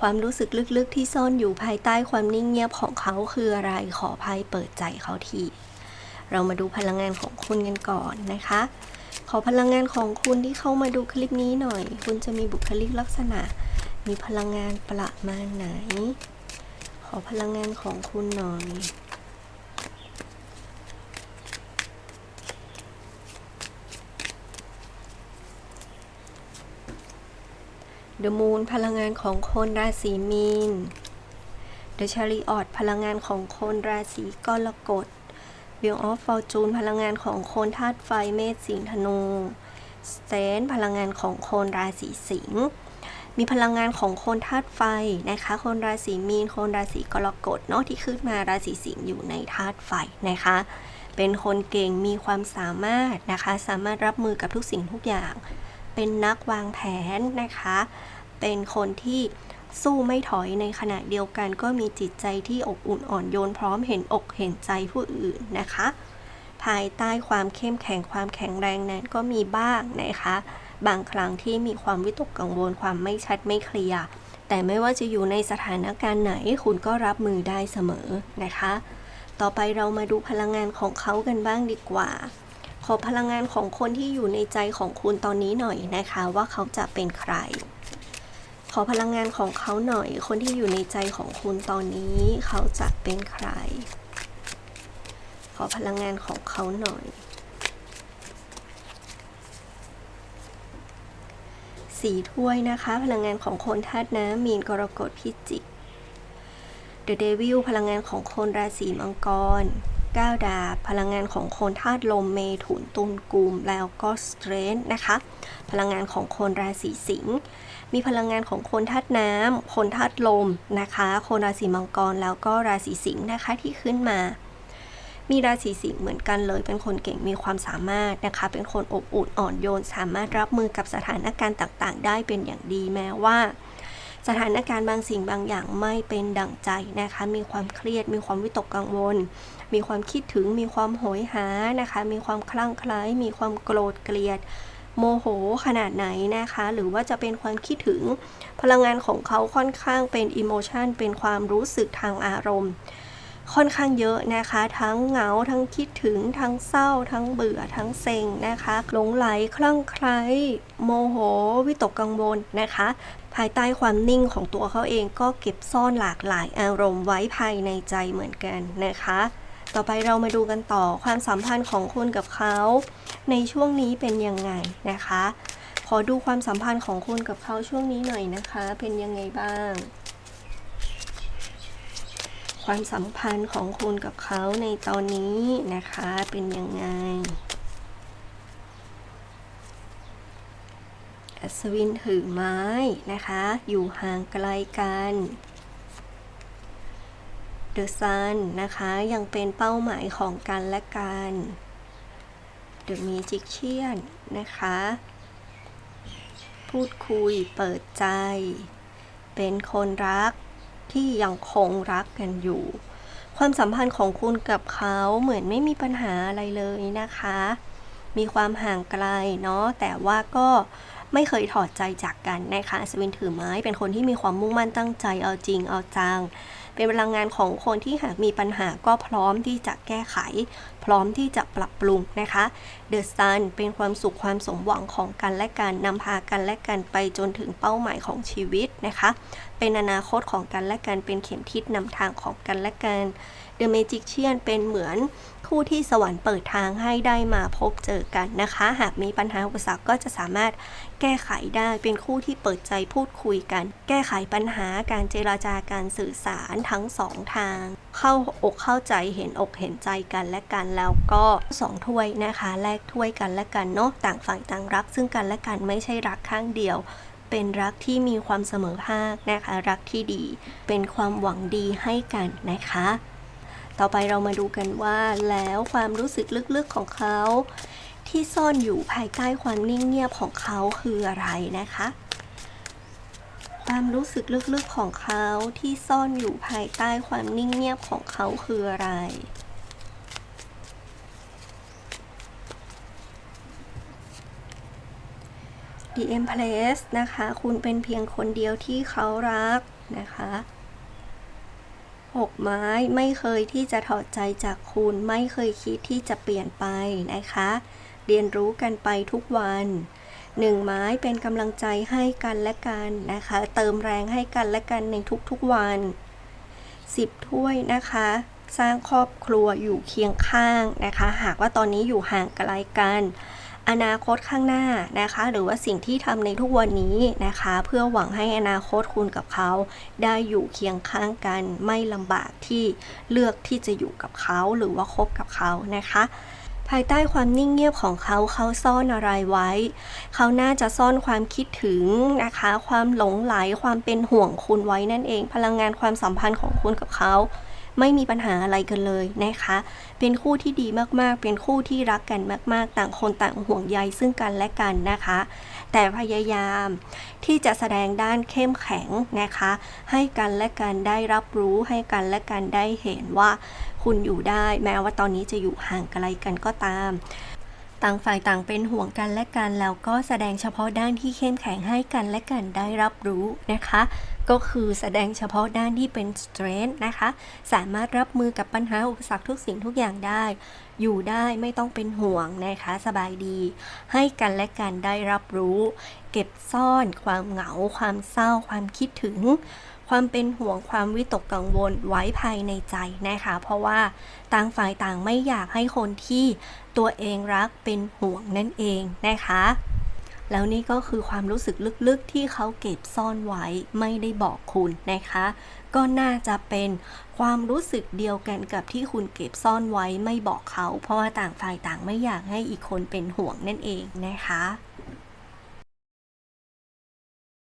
ความรู้สึกลึกๆที่ซ่อนอยู่ภายใต้ความนิ่งเงียบของเขาคืออะไรขอภัยเปิดใจเขาที เรามาดูพลังงานของคุณกันก่อนนะคะ ขอพลังงานของคุณที่เข้ามาดูคลิปนี้หน่อย คุณจะมีบุคลิกลักษณะ มีพลังงานประมาณไหน ขอพลังงานของคุณหน่อย The Moon พลังงานของคนราศีมีน The Chariot พลังงานของคนราศีกรกฎ Wheel of Fortune พลังงานของคนธาตุไฟเมษสิงห์ธนู Stand พลังงานของคนราศีสิงห์มีพลังงานของคนธาตุไฟนะคะ คนราศีมีน คนราศีกรกฎเนาะที่ขึ้นมาราศีสิงห์อยู่ในธาตุไฟนะคะ เป็นคนเก่งมีความสามารถนะคะ สามารถรับมือกับทุกสิ่งทุกอย่าง เป็นนักวางแผนนะคะ เป็นคนที่สู้ไม่ถอยในขณะเดียวกันก็มีจิตใจที่อบอุ่นอ่อนโยนพร้อมเห็นอกเห็นใจผู้อื่นนะคะ ภายใต้ความเข้มแข็งความแข็งแรงนั้นก็มีบ้างนะคะ บางครั้งที่มีความวิตกกังวลความไม่ชัดไม่เคลียร์แต่ไม่ว่าจะอยู่ในสถานการณ์ไหนคุณก็รับมือได้เสมอนะคะ ต่อไปเรามาดูพลังงานของเขากันบ้างดีกว่า อพลังงานของคนที่อยู่ในใจของคุณตอนนี้หน่อยนะคะ ว่าเขาจะเป็นใคร ขอพลังงานของเขาหน่อย คนที่อยู่ในใจของคุณตอนนี้ เขาจะเป็นใคร ขอพลังงานของเขาหน่อยสีถ้วยนะคะ พลังงานของคนธาตุน้ำมีนกรกฎพิจิก The Devil พลังงานของคนราศีมังกร ก้าวดาบพลังงานของคนธาตุลมเมถุนตุลกุมแล้วก็สเตรนท์นะคะ พลังงานของคนราศีสิงห์มีพลังงานของคนธาตุน้ำคนธาตุลมนะคะ คนราศีมังกรแล้วก็ราศีสิงห์นะคะที่ขึ้นมา มีราศีสิงห์เหมือนกันเลย เป็นคนเก่งมีความสามารถนะคะ เป็นคนอบอุ่นอ่อนโยน สามารถรับมือกับสถานการณ์ต่างๆ ได้เป็นอย่างดีแม้ว่าสถานการณ์บางสิ่งบางอย่างไม่เป็นดั่งใจนะคะ มีความเครียด มีความวิตกกังวล มีความคิดถึงมีความโหยหานะคะ มีความคลั่งไคล้มีความโกรธเกลียด โมโหขนาดไหนนะคะ หรือว่าจะเป็นความคิดถึงพลังงานของเขาค่อนข้างเป็นอิโมชันเป็นความรู้สึกทางอารมณ์ ค่อนข้างเยอะนะคะ ทั้งเหงาทั้งคิดถึงทั้งเศร้า ทั้งเบื่อทั้งเซ็งนะคะหลงไหลคลั่งไคล้โมโห วิตกกังวลนะคะภายใต้ความนิ่งของตัวเขาเองก็เก็บซ่อนหลากหลายอารมณ์ไว้ภายในใจเหมือนกันนะคะ ต่อไปเรามาดูกันต่อความสัมพันธ์ของคุณกับเขา ในช่วงนี้เป็นยังไงนะคะ ขอดูความสัมพันธ์ของคุณกับเขาช่วงนี้หน่อยนะคะ เป็นยังไงบ้าง ความสัมพันธ์ของคุณกับเขาในตอนนี้นะคะ เป็นยังไงอัศวินถือไม้นะคะ อยู่ห่างไกลกัน The Sun นะคะ ยังเป็นเป้าหมายของกันและกัน The Magician นะคะ พูดคุยเปิดใจ เป็นคนรักที่ยังคงรักกันอยู่ ความสัมพันธ์ของคุณกับเขาเหมือนไม่มีปัญหาอะไรเลยนะคะ มีความห่างไกลเนาะแต่ว่าก็ไม่เคยถอดใจจากกันนะคะอัศวินถือไม้เป็นคนที่มีความมุ่งมั่นตั้งใจเอาจริงเอาจังเป็นพลังงานของคนที่หากมีปัญหาก็พร้อมที่จะแก้ไข พร้อมที่จะปรับปรุงนะคะ The Sun เป็นความสุขความสมหวังของกันและกันนำพากันและกันไปจนถึงเป้าหมายของชีวิตนะคะ เป็นอนาคตของกันและกันเป็นเข็มทิศนำทางของกันและกัน The Magician เป็นเหมือนคู่ที่สวรรค์เปิดทางให้ได้มาพบเจอกันนะคะ หากมีปัญหาอุปสรรคก็จะสามารถแก้ไขได้เป็นคู่ที่เปิดใจพูดคุยกัน แก้ไขปัญหาการเจราจาการสื่อสารทั้งสองทาง เข้าอกเข้าใจเห็นอกเห็นใจกันและกันแล้วก็สองถ้วยนะคะแลกถ้วยกันและกันเนาะต่างฝ่ายต่างรัก ซึ่งกันและกันไม่ใช่รักข้างเดียว เป็นรักที่มีความเสมอภาคนะคะรักที่ดี เป็นความหวังดีให้กันนะคะ ต่อไปเรามาดูกันว่าแล้วความรู้สึกลึกๆของเขาที่ซ่อนอยู่ภายใต้ความนิ่งเงียบของเขาคืออะไรนะคะ ความรู้สึกลึกๆของเขาที่ซ่อนอยู่ภายใต้ความนิ่งเงียบของเขาคืออะไรด The Empress นะคะ คุณเป็นเพียงคนเดียวที่เขารักนะคะหกไม้ไม่เคยที่จะถอดใจจากคุณไม่เคยคิดที่จะเปลี่ยนไปนะคะ เรียนรู้กันไปทุกวัน หนึ่งไม้เป็นกำลังใจให้กันและกันนะคะ เติมแรงให้กันและกันในทุกๆวันสิบถ้วยนะคะ สร้างครอบครัวอยู่เคียงข้างนะคะ หากว่าตอนนี้อยู่ห่างไกลกัน อนาคตข้างหน้านะคะ หรือว่าสิ่งที่ทำในทุกวันนี้นะคะ เพื่อหวังให้อนาคตคุณกับเขาได้อยู่เคียงข้างกัน ไม่ลำบากที่เลือกที่จะอยู่กับเขาหรือว่าคบกับเขานะคะ ภายใต้ความนิ่งเงียบของเขาเขาซ่อนอะไรไว้ เขาน่าจะซ่อนความคิดถึงนะคะ ความหลงไหลความเป็นห่วงคุณไว้นั่นเอง พลังงานความสัมพันธ์ของคุณกับเขา ไม่มีปัญหาอะไรกันเลยนะคะ เป็นคู่ที่ดีมากๆ เป็นคู่ที่รักกันมาก ๆ ต่างคนต่างห่วงใยซึ่งกันและกันนะคะ แต่พยายามที่จะแสดงด้านเข้มแข็งนะคะ ให้กันและกันได้รับรู้ให้กันและกันได้เห็นว่าคุณอยู่ได้แม้ว่าตอนนี้จะอยู่ห่างไกลกันก็ตาม ต่างฝ่ายต่างเป็นห่วงกันและกันแล้วก็แสดงเฉพาะด้านที่เข้มแข็งให้กันและกันได้รับรู้นะคะ ก็คือแสดงเฉพาะด้านที่เป็น strength นะคะ สามารถรับมือกับปัญหาอุปสรรคทุกสิ่งทุกอย่างได้ อยู่ได้ไม่ต้องเป็นห่วงนะคะสบายดี ให้กันและกันได้รับรู้ เก็บซ่อนความเหงา ความเศร้า ความคิดถึง ความเป็นห่วงความวิตกกังวลไว้ภายในใจนะคะ เพราะว่าต่างฝ่ายต่างไม่อยากให้คนที่ตัวเองรักเป็นห่วงนั่นเองนะคะ แล้วนี่ก็คือความรู้สึกลึกๆที่เขาเก็บซ่อนไว้ไม่ได้บอกคุณนะคะ ก็น่าจะเป็นความรู้สึกเดียวกันกับที่คุณเก็บซ่อนไว้ไม่บอกเขา เพราะว่าต่างฝ่ายต่างไม่อยากให้อีกคนเป็นห่วงนั่นเองนะคะ